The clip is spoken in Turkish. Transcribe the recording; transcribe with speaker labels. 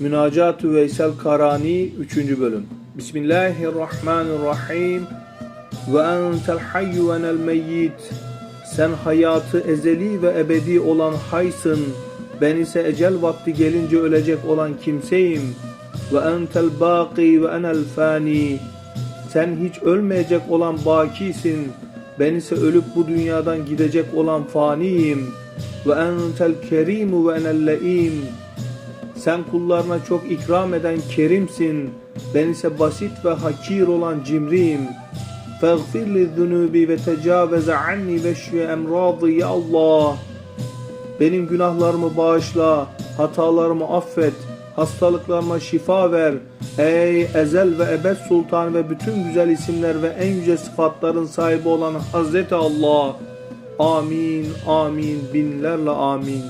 Speaker 1: Münacatü Veysel Karani 3. bölüm. Bismillahirrahmanirrahim. Ve entel hayyu ve enel meyyit. Sen hayatı ezeli ve ebedi olan haysın. Ben ise ecel vakti gelince ölecek olan kimseyim. Ve entel baki ve enel fani. Sen hiç ölmeyecek olan bakisin. Ben ise ölüp bu dünyadan gidecek olan faniyim. Ve entel kerimu ve enel leim sen kullarına çok ikram eden kerimsin. Ben ise basit ve hakir olan cimriyim. Ve tecavüze anni ve şfi emradı ya Allah. Benim günahlarımı bağışla, hatalarımı affet, hastalıklarıma şifa ver. Ey ezel ve ebed sultan ve bütün güzel isimler ve en yüce sıfatların sahibi olan Hazreti Allah. Amin, amin, binlerle amin.